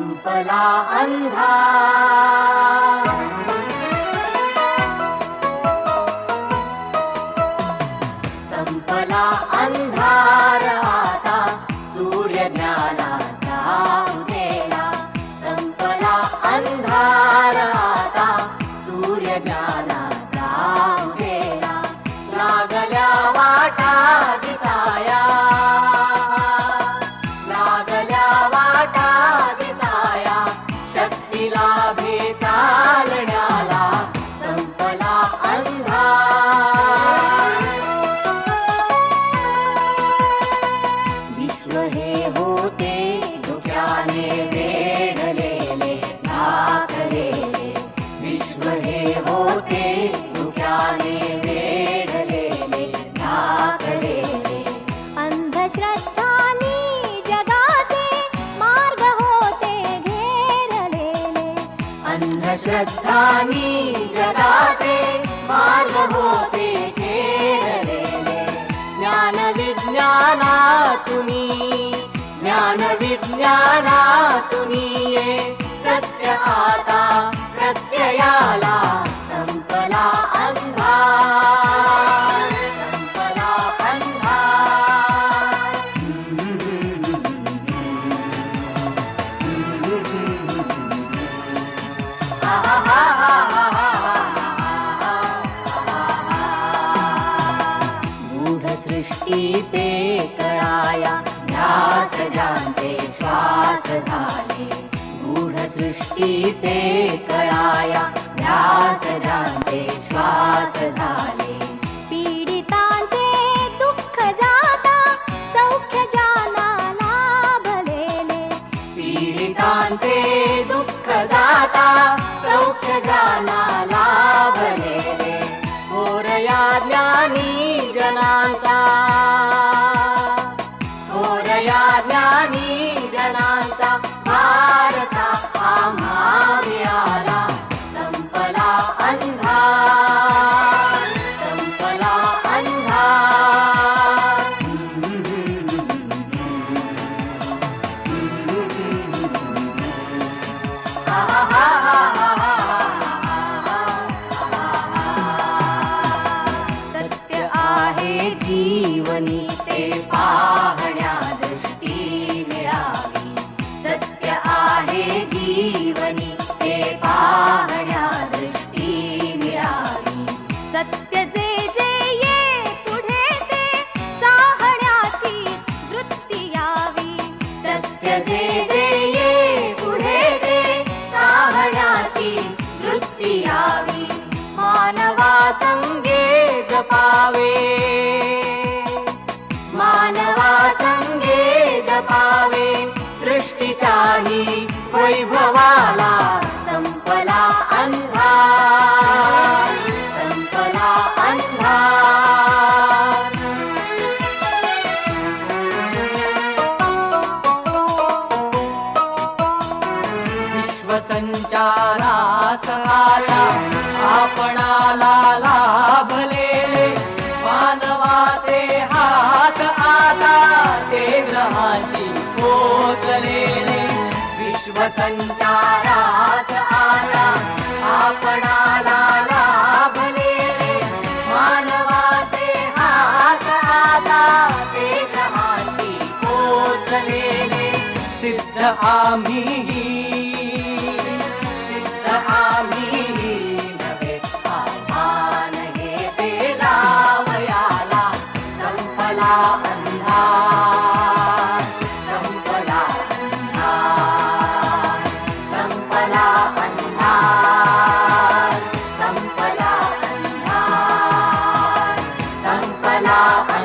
म्पदा अन्धा। भा सम्पदा ऐ श्रद्धानि जगाते ज्ञानविज्ञानातुनि ज्ञानविज्ञानातुनीये सत्य आता प्रत्ययाला सम्पला अन्धा। सृष्टीचे कळाया ध्यास ज्यांचे श्वास झाले. गूढ सृष्टीचे कळाया ध्यास ज्यांचे श्वास झाले. जीवनी ते पाहण्या वैभवाला संपला अंधार संपला अंधार विश्वसंचारास आला आपणाला लाभलेले मानवाचे हात आता ते ग्रहाची संचारास आला. आपणाला लाभलेले मानवाचे हात आता ते ग्रहाची पोचलेले. सिद्ध आम्ही now.